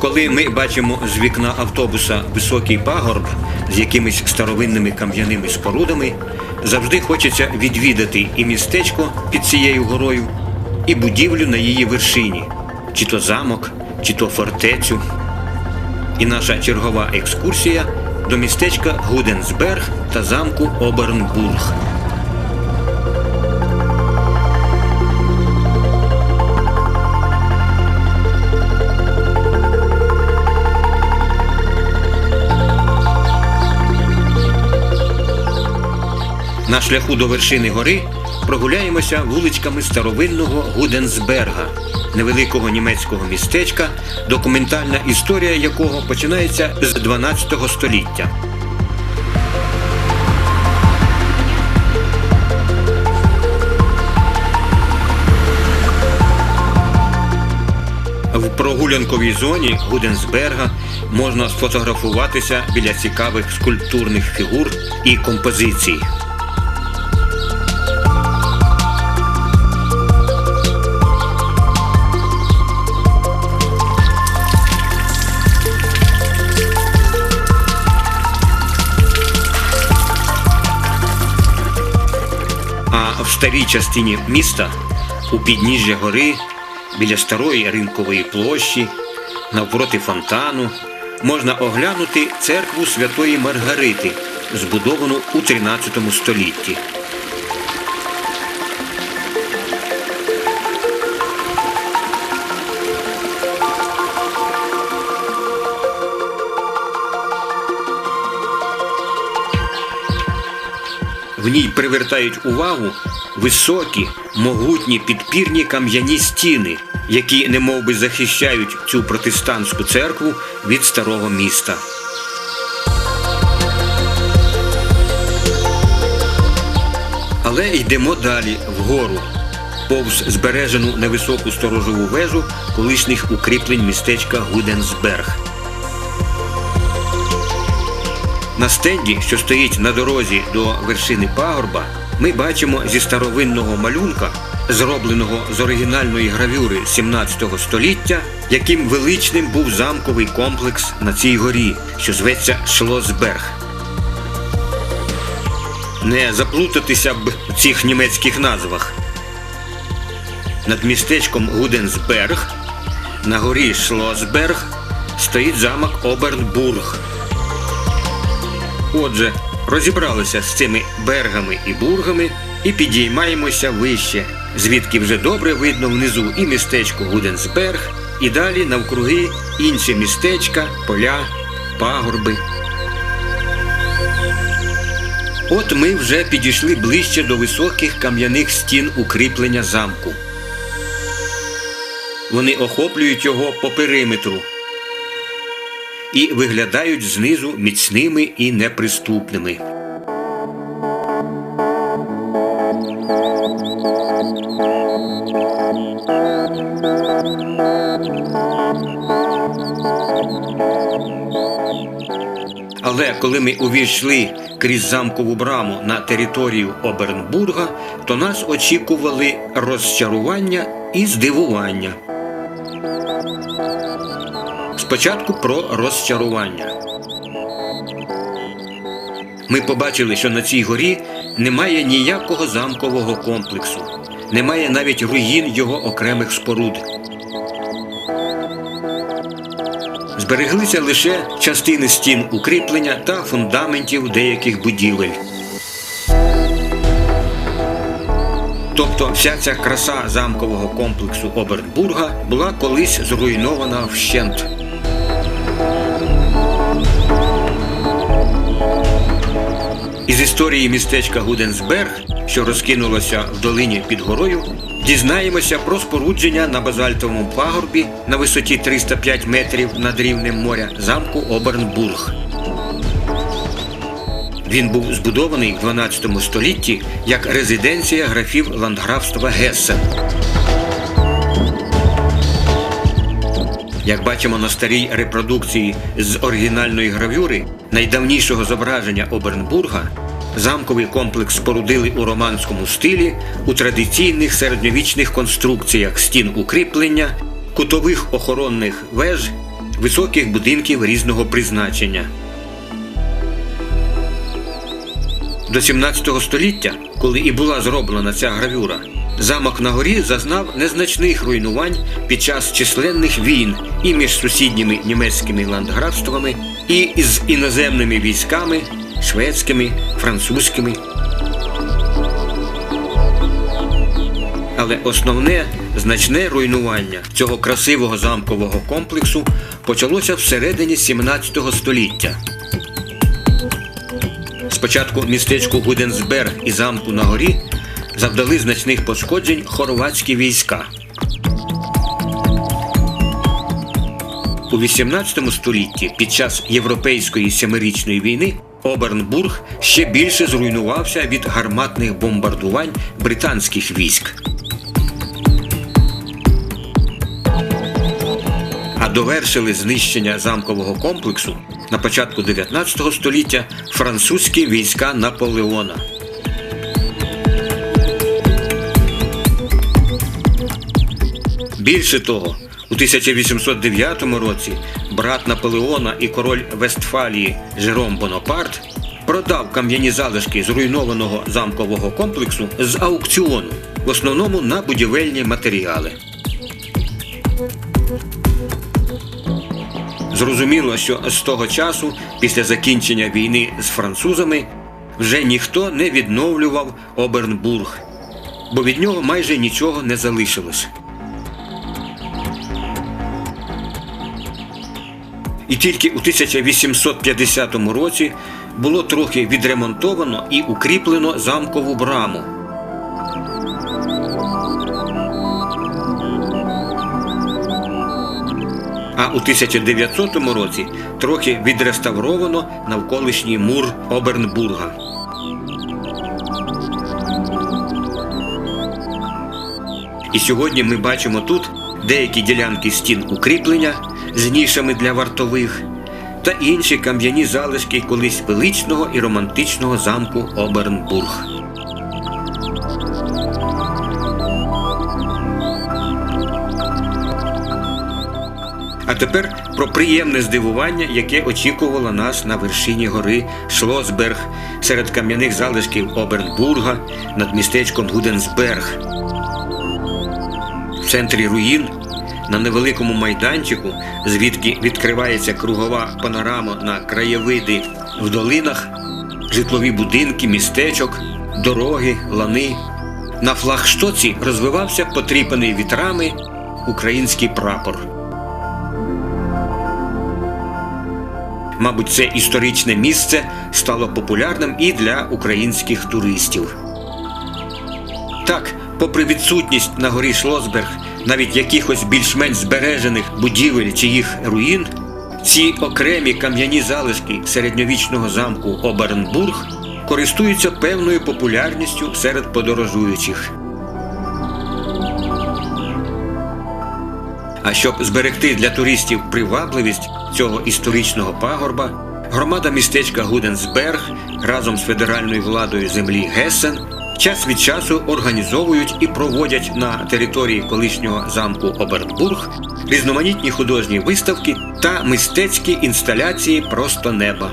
Коли ми бачимо з вікна автобуса високий пагорб з якимись старовинними кам'яними спорудами, завжди хочеться відвідати і містечко під цією горою, і будівлю на її вершині, чи то замок, чи то фортецю. І наша чергова екскурсія до містечка Гуденсберг та замку Обернбург. На шляху до вершини гори прогуляємося вуличками старовинного Гуденсберга, невеликого німецького містечка, документальна історія якого починається з 12 століття. В прогулянковій зоні Гуденсберга можна сфотографуватися біля цікавих скульптурних фігур і композицій. Старій частині міста у підніжжя гори біля старої ринкової площі, навпроти фонтану, можна оглянути церкву Святої Маргарити, збудовану у 13 столітті. В ній привертають увагу високі, могутні підпірні кам'яні стіни, які немовби захищають цю протестантську церкву від старого міста. Але йдемо далі вгору, повз збережену невисоку сторожову вежу колишніх укріплень містечка Гуденсберг. Стенді, що стоїть на дорозі до вершини пагорба, ми бачимо зі старовинного малюнка, зробленого з оригінальної гравюри 17 століття, яким величним був замковий комплекс на цій горі, що зветься Шлосберг. Не заплутатися б в цих німецьких назвах. Над містечком Гуденсберг на горі Шлосберг стоїть замок Обернбург. Отже, розібралися з цими бергами і бургами і підіймаємося вище, звідки вже добре видно внизу і містечко Гуденсберг, і далі навкруги інші містечка, поля, пагорби. От ми вже підійшли ближче до високих кам'яних стін укріплення замку. Вони охоплюють його по периметру і виглядають знизу міцними і неприступними. Але коли ми увійшли крізь замкову браму на територію Обернбурга, то нас очікували розчарування і здивування. Спочатку про розчарування. Ми побачили, що на цій горі немає ніякого замкового комплексу, немає навіть руїн його окремих споруд. Збереглися лише частини стін укріплення та фундаментів деяких будівель. Тобто вся ця краса замкового комплексу Обернбурга була колись зруйнована вщент. Із історії містечка Гуденсберг, що розкинулося в долині під горою, дізнаємося про спорудження на базальтовому пагорбі на висоті 305 метрів над рівнем моря замку Обернбург. Він був збудований в 12 столітті як резиденція графів ландграфства Гессен. Як бачимо на старій репродукції з оригінальної гравюри найдавнішого зображення Обернбурга, замковий комплекс спорудили у романському стилі у традиційних середньовічних конструкціях стін укріплення, кутових охоронних веж, високих будинків різного призначення. До 17 століття, коли і була зроблена ця гравюра, замок на горі зазнав незначних руйнувань під час численних війн і між сусідніми німецькими ландграфствами, і з іноземними військами, шведськими, французькими. Але основне значне руйнування цього красивого замкового комплексу почалося всередині 17 століття. Спочатку містечку Гуденсберг і замку на горі завдали значних пошкоджень хорватські війська. У 18 столітті під час Європейської сімирічної війни Обернбург ще більше зруйнувався від гарматних бомбардувань британських військ. А довершили знищення замкового комплексу на початку 19 століття французькі війська Наполеона. Більше того, у 1809 році брат Наполеона і король Вестфалії Жером Бонапарт продав кам'яні залишки зруйнованого замкового комплексу з аукціону, в основному на будівельні матеріали. Зрозуміло, що з того часу, після закінчення війни з французами, вже ніхто не відновлював Обернбург, бо від нього майже нічого не залишилось. І тільки у 1850 році було трохи відремонтовано і укріплено замкову браму. А у 1900 році трохи відреставровано навколишній мур Обернбурга. І сьогодні ми бачимо тут деякі ділянки стін укріплення з нішами для вартових та інші кам'яні залишки колись величного і романтичного замку Обернбург. А тепер про приємне здивування, яке очікувало нас на вершині гори Шлосберг серед кам'яних залишків Обернбурга над містечком Гуденсберг. В центрі руїн на невеликому майданчику, звідки відкривається кругова панорама на краєвиди в долинах, житлові будинки, містечок, дороги, лани. На флагштоці розвивався потріпаний вітрами український прапор. Мабуть, це історичне місце стало популярним і для українських туристів. Так, попри відсутність на горі Шлосберг навіть якихось більш-менш збережених будівель чи їх руїн, ці окремі кам'яні залишки середньовічного замку Обернбург користуються певною популярністю серед подорожуючих. А щоб зберегти для туристів привабливість цього історичного пагорба, громада містечка Гуденсберг разом з федеральною владою землі Гесен час від часу організовують і проводять на території колишнього замку Обернбург різноманітні художні виставки та мистецькі інсталяції просто неба.